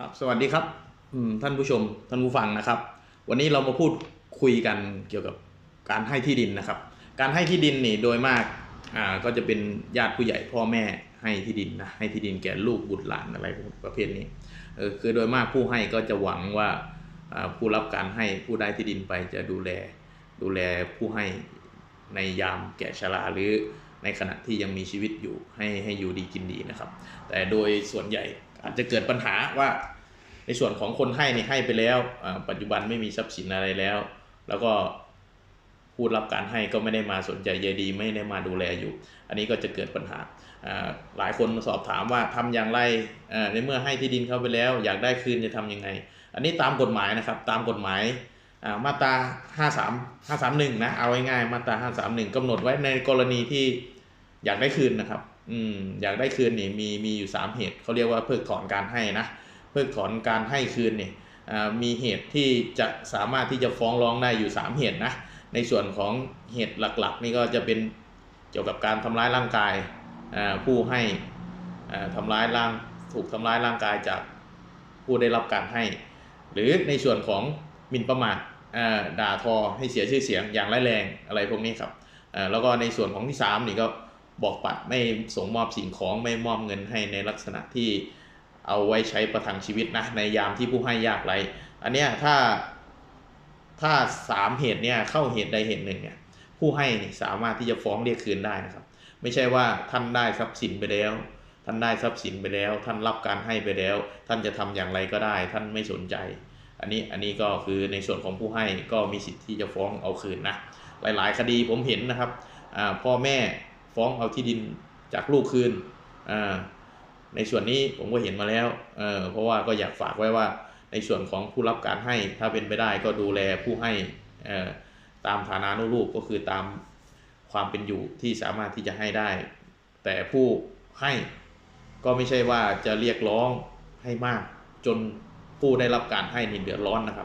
ครับสวัสดีครับท่านผู้ชมท่านผู้ฟังนะครับ วันนี้เรามาพูดคุยกันเกี่ยวกับการให้ที่ดินนะครับ การให้ที่ดินนี่โดยมากอ่าก็จะเป็นญาติผู้ใหญ่พ่อแม่ให้ที่ดินนะให้ที่ดินแก่ลูกบุตรหลานอะไรประเภทนี้เออคือโดยมากผู้ให้ก็จะหวังว่าผู้รับการให้ผู้ได้ที่ดินไปจะดูแลดูแลผู้ให้ในยามแก่ชราหรือในขณะที่ยังมีชีวิตอยู่ให้ให้อยู่ดีกินดีนะครับ แต่โดยส่วนใหญ่ อาจจะเกิดปัญหาว่า ในส่วนของคนให้นี่ให้ไปแล้วปัจจุบันไม่มีทรัพย์สินอะไรแล้ว แล้วก็ผู้รับการให้ก็ไม่ได้มาสนใจใยดี ไม่ได้มาดูแลอยู่ อันนี้ก็จะเกิดปัญหาหลายคนสอบถามว่าทำอย่างไรในเมื่อให้ที่ดินเขาไปแล้ว อยากได้คืนจะทำยังไง อันนี้ตามกฎหมายนะครับตามกฎหมายอ่ามาตรา 53 531 นะ เอาง่ายๆ มาตรา 531กำหนดไว้ในกรณีที่ อยากได้คืนนะครับ อืมอยากได้คืนนี่มีมีอยู่ 3 เหตุเขาเรียกว่าเพิกถอนการให้นะเพิกถอนการให้คืนนี่อ่ามีเหตุที่จะสามารถที่จะฟ้องร้องได้อยู่ 3 เหตุนะในส่วนของเหตุหลักๆ นี่ก็จะเป็นเกี่ยวกับการทำร้ายร่างกายผู้ให้อ่าทำร้ายร่างถูกทำร้ายร่างกายจากผู้ได้รับการให้ หรือในส่วนของหมิ่นประมาทด่าทอให้เสียชื่อเสียงอย่างร้ายแรงอะไรพวกนี้ครับอ่าแล้วก็ในส่วนของที่3นี่ก็ บอกปัดไม่ส่งมอบสิ่งของไม่มอบเงินให้ในลักษณะที่เอาไว้ใช้ประทังชีวิตนะในยามที่ผู้ให้ยากไรอันเนี้ยถ้าถ้าสามเหตุเนี่ยเข้าเหตุใดเหตุหนึ่งเนี่ยผู้ให้สามารถที่จะฟ้องเรียกคืนได้นะครับ ไม่ใช่ว่าท่านได้ทรัพย์สินไปแล้ว ท่านได้ทรัพย์สินไปแล้ว ท่านรับการให้ไปแล้ว ท่านจะทำอย่างไรก็ได้ ท่านไม่สนใจ อันนี้อันนี้ก็คือในส่วนของผู้ให้ก็มีสิทธิ์ที่จะฟ้องเอาคืนนะหลาย ๆ คดีผมเห็นนะครับพ่อแม่ ฟ้องเอาที่ดินจากลูกคืนอ่าในส่วนนี้ผมก็เห็นมาแล้วเออเพราะว่าก็อยากฝากไว้ว่าในส่วนของผู้รับการให้ถ้าเป็นไปได้ก็ดูแลผู้ให้เอ่อตามฐานานุรูปก็คือตามความเป็นอยู่ที่สามารถที่จะให้ได้ แต่ผู้ให้ก็ไม่ใช่ว่าจะเรียกร้องให้มาก จนผู้ได้รับการให้นี่เดือดร้อนนะครับ